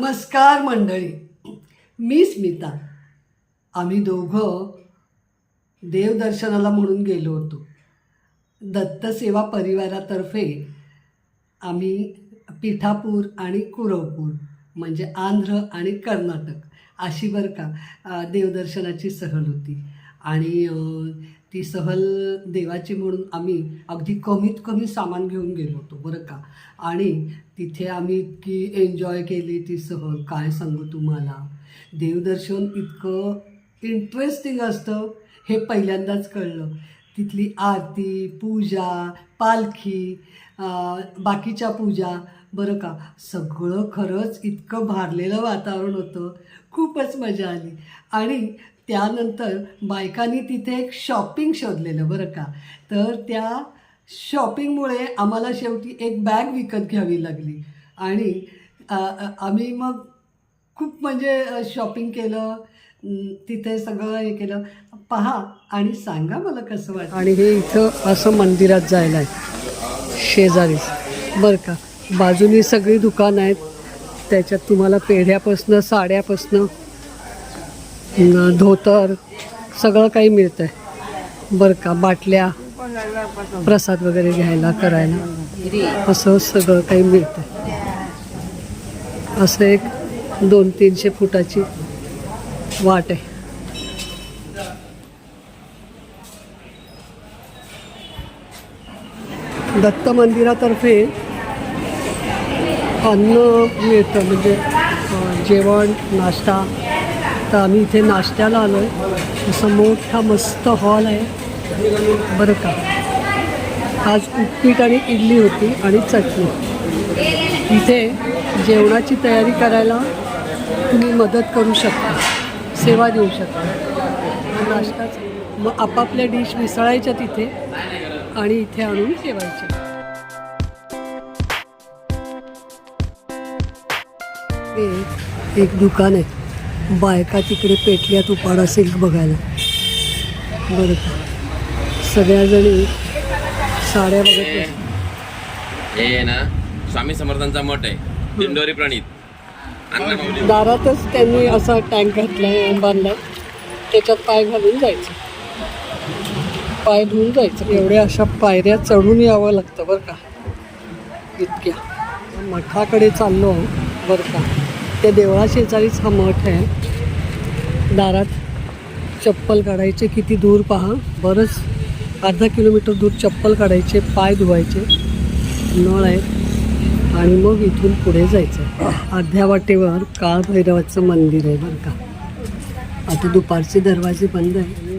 नमस्कार मंडळी. मी स्मिता. आम्ही दोघं देवदर्शनाला म्हणून गेलो होतो. दत्तसेवा परिवारातर्फे आम्ही पिठापूर आणि कुरवपूर म्हणजे आंध्र आणि कर्नाटक अशी बरं का देवदर्शनाची सहल होती. आणि ती सहल देवाची म्हणून आम्ही अगदी कमीत कमी सामान घेऊन गेलो होतो बरं का? आणि तिथे आम्ही इतकी एन्जॉय केली ती सहल काय सांगू तुम्हाला? देवदर्शन इतकं इंटरेस्टिंग असतं हे पहिल्यांदाच कळलं. तिथली आरती पूजा पालखी बाकीच्या पूजा बरं का? सगळं खरंच इतकं भारलेलं वातावरण होतं खूपच मजा आली. आणि त्यानंतर बायकांनी तिथे एक शॉपिंग शोधलेलं बरं का. तर त्या शॉपिंगमुळे आम्हाला शेवटी एक बॅग विकत घ्यावी लागली. आणि आम्ही मग खूप म्हणजे शॉपिंग केलं. तिथे सगळं हे केलं. पहा आणि सांगा मला कसं वाटतं आणि हे इथं असं मंदिरात जायला आहे. शेजारीच बरं का. बाजूनी सगळी दुकानं आहेत. त्याच्यात तुम्हाला पेढ्यापासनं साड्यापासनं धोतर सगळं काही मिळतं आहे बरं का बाटल्या प्रसाद वगैरे घ्यायला करायला. असं सगळं काही मिळतं आहे असं एक दोन तीनशे फुटाची वाट आहे. दत्त मंदिरातर्फे अन्न मिळतं म्हणजे जेवण नाश्ता तर आम्ही इथे नाश्त्याला आलो आहे असा मोठा मस्त हॉल आहे. बरं का? आज उपीट आणि इडली होती आणि चटणी. इथे जेवणाची तयारी करायला तुम्ही मदत करू शकता. सेवा देऊ शकता. नाश्ताच मग आपापल्या डिश मिसळायच्या तिथे आणि इथे आणून ठेवायच्या. एक एक दुकान आहे. बायका तिकडे पेटल्यात उपाडा सिल्क बघायला. बरं का? सगळ्याजणी साड्या बघत. हे ना स्वामी समर्थांचा मठ आहे. दिंडोरी प्रणित. दारातच त्यांनी असा टँक घातलाय बांधलाय. त्याच्यात पाय घालून जायचं. पाय धुवून जायचं. एवढ्या अशा पायऱ्या चढून यावं लागतं बरं का? इतक्या. मठाकडे चाललो आहोत बरं का? त्या देवळाशेजारीच हा मठ आहे. दारात चप्पल काढायचे किती दूर पहा. बरंच अर्धा किलोमीटर दूर चप्पल काढायचे पाय धुवायचे. नळ आहेत. आणि मग इथून पुढे जायचं. अर्ध्या वाटेवर काळभैरवाचं मंदिर आहे बरं का. आता दुपारचे दरवाजे बंद आहे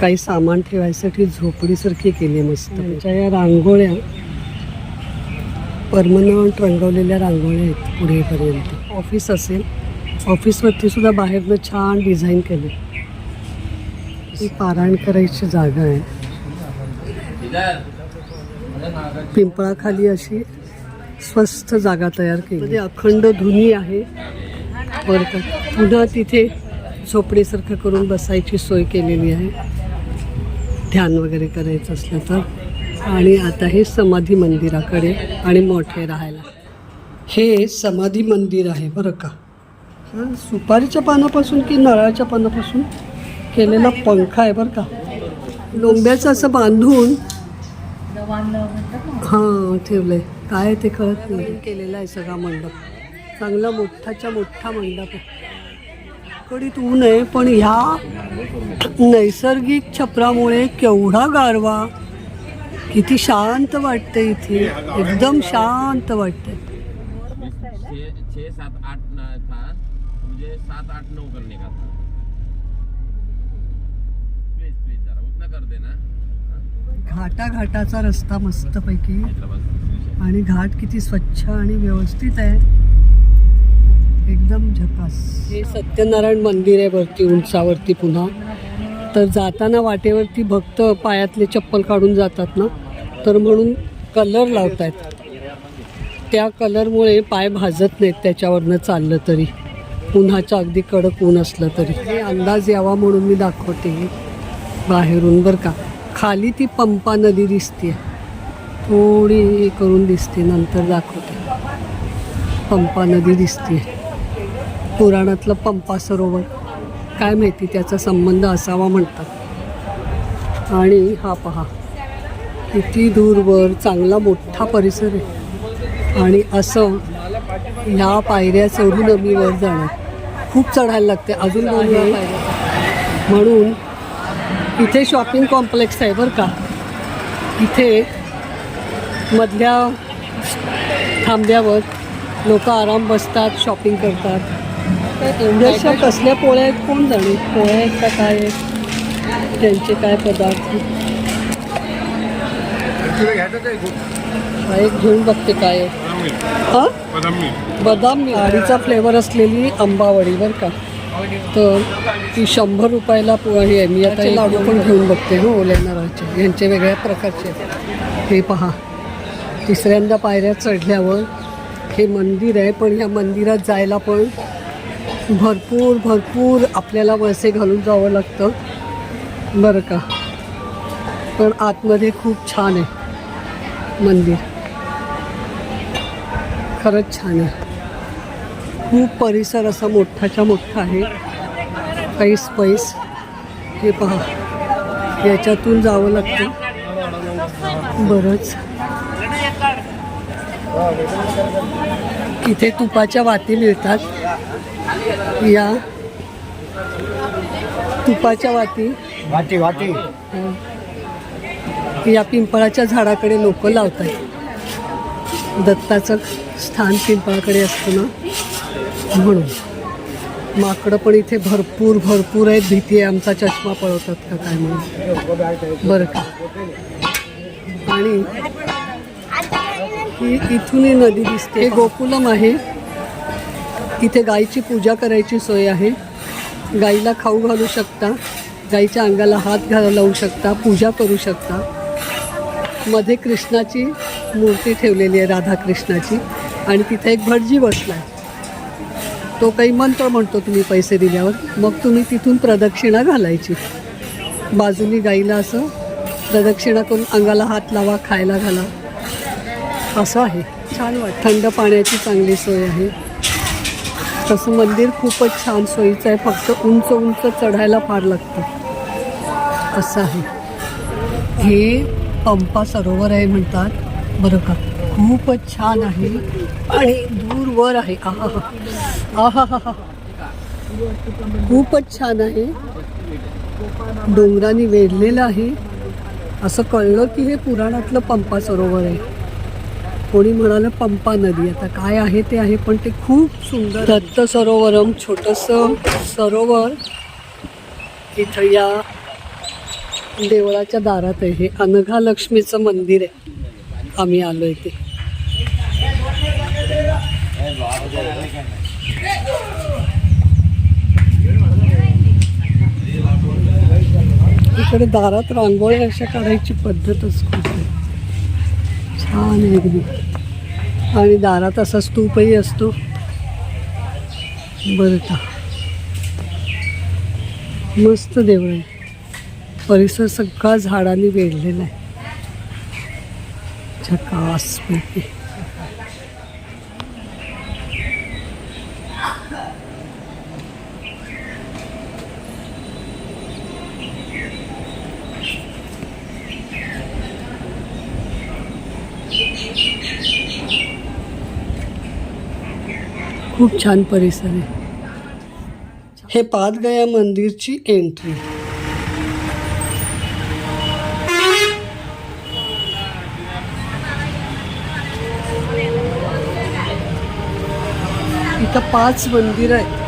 काही सामान ठेवायसाठी झोपडीसारखी केली आहे मस्त. त्यांच्या या रांगोळ्या परमनंट रंगवलेल्या रांगोळ्या आहेत पुढेपर्यंत. ऑफिस असेल. ऑफिसवरती सुद्धा बाहेरनं छान डिझाईन केले. ही पारायण करायची जागा आहे. पिंपळाखाली अशी स्वस्त जागा तयार केली. अखंड धुनी आहे. बरं का पुन्हा तिथे झोपडीसारखं करून बसायची सोय केलेली आहे. ध्यान वगैरे करायचं असलं तर. आणि आता हे समाधी मंदिराकडे आणि मोठे राहायला. हे समाधी मंदिर आहे बरं का. सुपारीच्या पानापासून की नारळाच्या पानापासून केलेला पंखा आहे बरं का. लोंब्याचं असं बांधून हां ठेवलंय. काय ते कळत नाही. केलेला आहे सगळा मंडप. चांगला मोठाच्या मोठा मंडप आहे. कडीत ऊन आहे पण ह्या नैसर्गिक छपरामुळे केवढा गारवा. किती शांत वाटतं इथे. एकदम शांत छः सात आठ मुझे सात आठ नौ करने का? था प्लीज प्लीज जरा उतना कर देना घाटा घाटाचा रस्ता मस्तपैकी. हैदराबाद. आणि घाट किती स्वच्छ आणि व्यवस्थित आहे. एकदम झकास हे सत्यनारायण मंदिर आहे वरती उंचावरती पुन्हा. तर जाताना वाटेवरती भक्त पायातले चप्पल काढून जातात ना तर म्हणून कलर लावतायत. त्या कलरमुळे पाय भाजत नाहीत त्याच्यावरनं चाललं तरी. उन्हाच्या अगदी कडक ऊन असलं तरी. हे अंदाज यावा म्हणून मी दाखवते बाहेरून बरं का. खाली ती पंपा नदी दिसते थोडी हे करून दिसते नंतर दाखवते. पंपा नदी दिसते पुराणातलं पंपा सरोवर. काय माहिती त्याचा संबंध असावा म्हणतात. आणि हा पहा किती दूरवर चांगला मोठा परिसर आहे. आणि असं ह्या पायऱ्या चढून आम्ही वर जाणार. खूप चढायला लागते अजून दोन म्हणून इथे शॉपिंग कॉम्प्लेक्स आहे बरं का. इथे मधल्या थांब्यावर लोक आराम बसतात शॉपिंग करतात. एवढ्याशा कसल्या पोळ्या आहेत? कोण जाणे? पोळ्या आहेत का काय आहेत? त्यांचे काय पदार्थ? हा एक घेऊन बघते काय आहे. हां? बदाम गाडीचा फ्लेवर असलेली आंबावडी बरं का. तर ती शंभर रुपयाला पो- हे आहे. मी आता लाडू पण घेऊन बघते हो ओल्या नारळाचे यांचे वेगळ्या प्रकारचे आहेत. हे पहा. तिसऱ्यांदा पायऱ्या चढल्यावर हे मंदिर आहे पण ह्या मंदिरात जायला पण भरपूर भरपूर आपल्याला वळसे घालून जावं लागतं. बरं का? पण आतमध्ये खूप छान आहे मंदिर. खरंच छान आहे. खूप परिसर असा मोठाच्या मोठा आहे. पैस पैस हे पहा. याच्यातून जावं लागतं. बरंच. इथे तुपाच्या वाती मिळतात. या तुपाच्या वाती. वाटी वाटी अं, या पिंपळाच्या झाडाकडे लोक लावतात दत्ताचं स्थान पिंपळाकडे असतं ना म्हणून. माकडं पण इथे भरपूर भरपूर आहेत. भीती आहे. आमचा चष्मा पळवतात का काय म्हणून. बरं का. आणि ही इथून ही नदी दिसते. हे गोकुलम आहे. इथे गाईची पूजा करायची सोय आहे. गाईला खाऊ घालू शकता गाईच्या अंगाला हात घाला लावू शकता पूजा करू शकता. मध्ये कृष्णाची मूर्ती ठेवलेली आहे राधाकृष्णाची. आणि तिथे एक भटजी बसला आहे तो काही मंत्र म्हणतो तुम्ही पैसे दिल्यावर. मग तुम्ही तिथून प्रदक्षिणा घालायची. बाजूनी गाईला असं प्रदक्षिणा करून अंगाला हात लावा खायला घाला. असं आहे. छान वाट थंड पाण्याची चांगली सोय आहे. तसं मंदिर खूपच छान सोयीचं आहे. फक्त उंच उंच चढायला फार लागतं. असं आहे. हे पंपा सरोवर आहे म्हणतात. बरं का? खूपच छान आहे. आणि दूरवर आहे आहा. आहा हा हा खूपच छान आहे. डोंगराने वेढलेलं आहे. असं कळलं की हे पुराणातलं पंपा सरोवर आहे. कोणी म्हणालं पंपा नदी. आता काय आहे ते आहे पण ते खूप सुंदर दत्त सरोवरम छोटंसं सरोवर. इथं या देवळाच्या दारात आहे. हे अनघा लक्ष्मीचं मंदिर आहे. आम्ही आलो इथे. इकडे दारात रांगोळ्या अशा काढायची पद्धतच खूप आहे. छान आहे आणि दारात असा स्तूपही असतो. बरं का. मस्त देवळ. आहे परिसर सगळा झाडांनी वेढलेला आहे. झकास पैकी. खूप छान परिसर आहे. हे पादगया मंदिरची एंट्री इथं पाच मंदिर आहेत.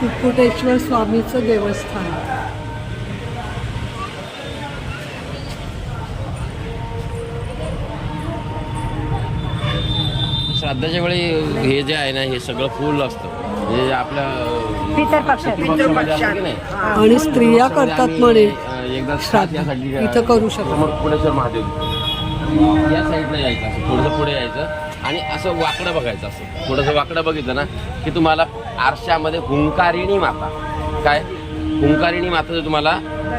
कुक्कुटेश्वर स्वामीचं देवस्थान. श्राद्धाच्या वेळी हे जे आहे ना हे सगळं फुल असतं. हे आपल्या पितरपक्षात. पितृपक्षामध्ये असतं की नाही? आणि स्त्रिया करतात म्हणे. अं, एकदा श्राद्ध. यासाठी, अं, इथं करू शकतो. समोर पुणेश्वर महादेव या साईडला यायचं असं थोडंसं पुढे यायचं आणि असं वाकडं बघायचं असं. थोडंसं वाकडं बघितलं ना की तुम्हाला आरशामध्ये हुंकारिणी माता. काय? हुंकारिणी माताचं तुम्हाला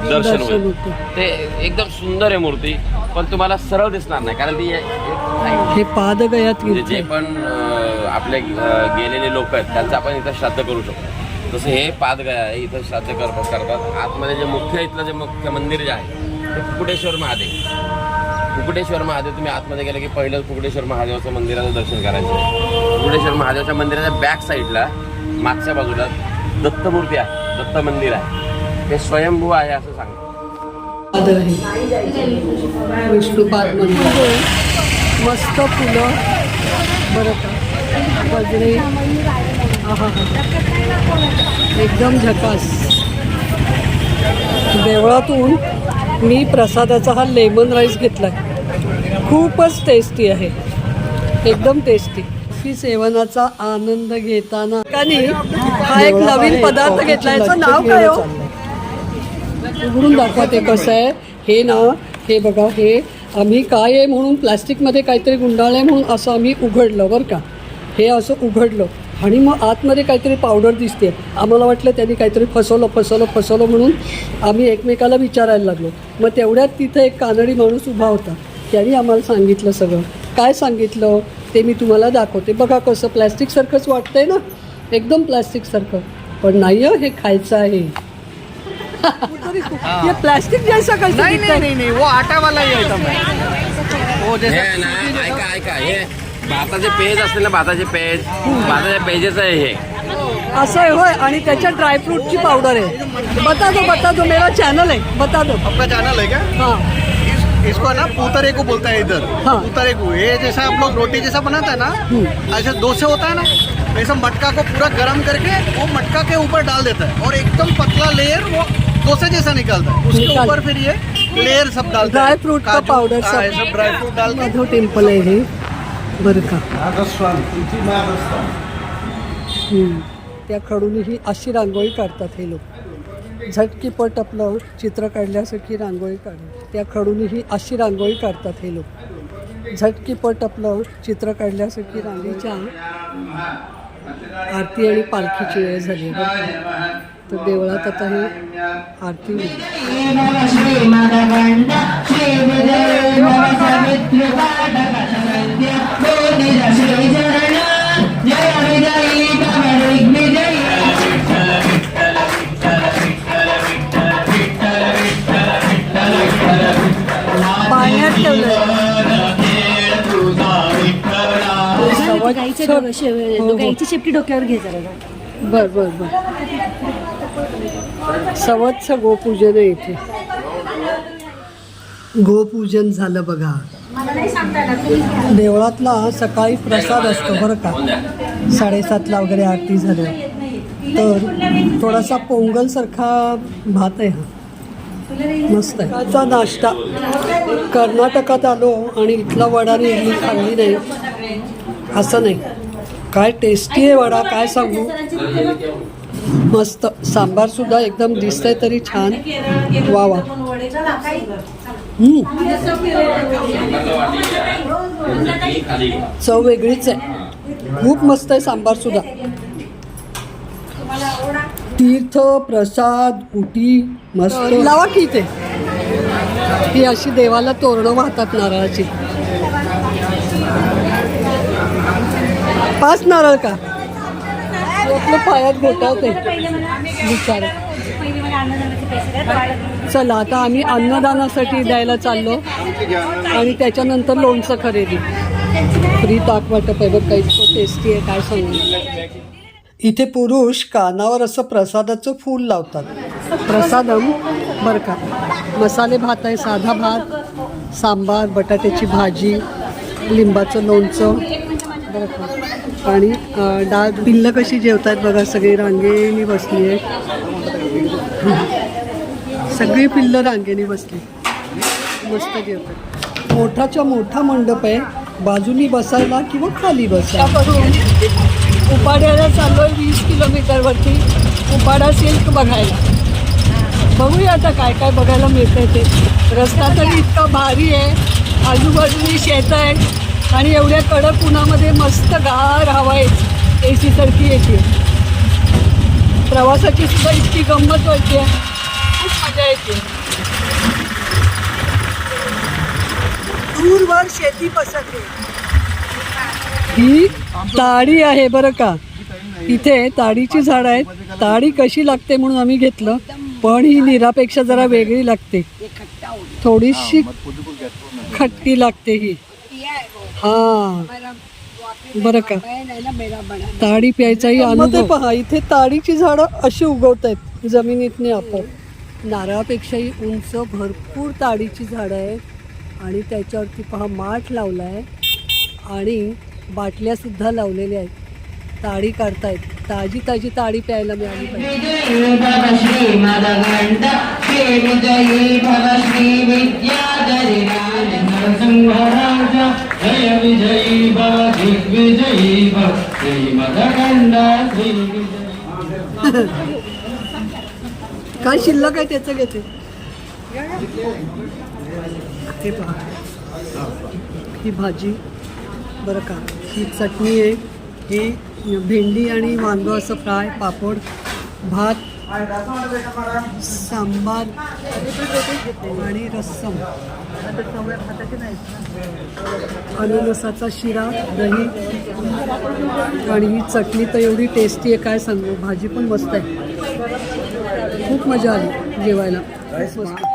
दर्शन दर्शन होईल होतं. ते एकदम सुंदर आहे मूर्ती. पण तुम्हाला सरळ दिसणार नाही कारण ती एक हे पादगयात म्हणजे जे. पण अं, आपले अं, गेलेले लोक आहेत त्यांचं आपण इथं श्राद्ध करू शकतो. तसं हे पादगया आहे इथं श्राद्ध कर करतात. आतमध्ये जे मुख्य इथलं जे मुख्य मंदिर जे आहे ते कुकुटेश्वर महादेव. कुकुटेश्वर महादेव तुम्ही आतमध्ये गेले की पहिलं कुकुटेश्वर महादेवाचं मंदिराचं दर्शन करायचं कुकुटेश्वर महादेवाच्या मंदिराच्या बॅक साईडला मागच्या बाजूला दत्तमूर्ती आहे दत्त मंदिर आहे. ते स्वयंभू आहे असं सांगतात. पाद आहे. विष्णुपाद मंदिर मस्त फुलं. बरं का? गजरे हा एकदम झकास. देवळातून मी प्रसादाचा हा लेमन राईस घेतला खूपच टेस्टी आहे. एकदम टेस्टी ही सेवनाचा आनंद घेताना. हा एक नवीन पदार्थ घेतला याचं नाव काय हो? उघडून दाखवा ते कसं आहे. हे ना हे बघा हे आम्ही काय आहे म्हणून प्लॅस्टिकमध्ये काहीतरी गुंडाळलं आहे म्हणून असं आम्ही उघडलं बरं का. हे असं उघडलं आणि मग आतमध्ये काहीतरी पावडर दिसते. आम्हाला वाटलं त्यांनी काहीतरी फसवलं फसवलं फसवलं म्हणून आम्ही एकमेकाला विचारायला लागलो. मग तेवढ्यात तिथं एक कानडी माणूस उभा होता. त्यांनी आम्हाला सांगितलं सगळं. काय सांगितलं? ते मी तुम्हाला दाखवते. बघा कसं प्लॅस्टिकसारखंच वाटतं आहे ना. एकदम प्लॅस्टिकसारखं पण नाही हे खायचं आहे. ये प्लास्टिक जैसा कैसे नहीं दिखता नहीं है? नहीं नहीं वो आटा वाला ही आइटम है वो हे जैसे ना ऐका ऐका हे भाताचे पेज असते ना भाताचे पेज. भाताच्या पेजेच आहे हे. असं आहे होय. आणि त्याच्यात ड्रायफ्रूटची पावडर आहे. बता दो बता दो. मेरा चॅनल आहे. बता दो. आपका चैनल है क्या हाँ. इस, इसको ना पूतरे को बोलता है. इधर हाँ। पूतरे को ये जैसा आप लोग रोटी जैसा बनाता है ना ऐसे डोसे होता है ना वैसा मटका को पूरा गर्म करके वो मटका के ऊपर डाल देता है और एकदम पतला लेयर वो डोसे जैसा निकलता है। उसके ऊपर फिर ये लेयर सब डालता है। ड्राई फ्रूट का पाउडर सब। सब ड्राई फ्रूट डाल मधो टेम्पल आहे हे बरं का हम्म. त्या खडून ही अशी रांगोळी काढतात हे लोक. झटकीपट आपलं चित्र काढल्यासारखी रांगोळी काढतात. त्या खडून ही अशी रांगोळी काढतात हे लोक. झटकीपट आपलं चित्र काढल्यासारखी रांगोळीच्या आरती आणि पालखीची वेळ झाली आहे. बरं का. तर देवळात आता ही आरती पाण्यात ठेवलं गाईचे डो- शे- हो, हो. गाईची शेपटी डोक्यावर घे जरा. बर बर बर. सवत्स गोपूजन आहे इथे गोपूजन झालं बघा. देवळातला सकाळी प्रसाद असतो बरं का? साडेसातला वगैरे आरती झाल्या. तर थोडासा पोंगलसारखा भात आहे हा. मस्त आहे. नाश्ता. कर्नाटकात आलो आणि इथला वडा आणि इडली खाल्ली नाही. असं नाही. काय टेस्टी आहे वडा काय सांगू? मस्त. सांबार सुद्धा एकदम दिसतंय तरी छान. वा वा चव वेगळीच आहे. खूप मस्त आहे सांबार सुद्धा. तीर्थ प्रसाद उटी मस्त. लावा की ते ही अशी देवाला तोरणं वाहतात नारळाची. पाच नारळ का? आपलं पायात घोटावते बिचार चला आता आम्ही अन्नदानासाठी द्यायला चाललो. आणि त्याच्यानंतर लोणचं खरेदी. फ्री ताक वाटप आहे बघ काही टेस्टी आहे काय सांगू. इथे पुरुष कानावर असं प्रसादाचं फूल लावतात. प्रसादम? बरं का. मसाले भात आहे साधा भात सांबार बटाट्याची भाजी लिंबाचं लोणचं. बरं का. आणि डाळ पिल्लं कशी जेवतात बघा सगळी रांगेने बसली आहे सगळी पिल्लं रांगेने बसली. मस्त जेवतात. मोठाच्या मोठा मंडप आहे. बाजूनी बसायला किंवा खाली बसायला. उपाड्याला चाललोय वीस किलोमीटरवरती. उपाडा सिल्क बघायला. बघूया आता काय काय बघायला मिळतंय ते. रस्ता तरी इतका भारी आहे. आजूबाजूनी शेत आहे. आणि एवढ्या कडक उन्हामध्ये मस्त गार हवा आहे ए सी सारखी येते प्रवासाची सुद्धा इतकी गंमत व्हायची आहे. खूप मजा येते दूरवर शेती पसरते. ही ताडी आहे बरं का. इथे ताडीची झाडं आहेत. ताडी कशी लागते म्हणून आम्ही घेतलं. पण ही निरापेक्षा जरा वेगळी लागते. थोडीशी खट्टी लागते ही. हा. बरं का. ताडी प्यायचाही अनुभव. पहा इथे ताडीची झाडं अशी उगवत आहेत जमिनीतने आपोआप. नारळापेक्षाही उंच भरपूर ताडीची झाडं आहेत आणि त्याच्यावरती पहा माठ लावला आहे आणि बाटल्यासुद्धा लावलेल्या आहेत. ताडी काढतायत. ताजी ताजी ताडी प्यायला मिळाली काय शिल्लक आहे त्याचं घेते? हे पहा. ही भाजी बरं का ही चटणी आहे ही भेंडी आणि वांगं असं फ्राय पापड भात सांबार आणि रस्सम. अननसाचा शिरा दही आणि ही चटणी तर एवढी टेस्टी आहे काय सांगू? भाजी पण मस्त आहे. खूप मजा आली जेवायला. मस्त.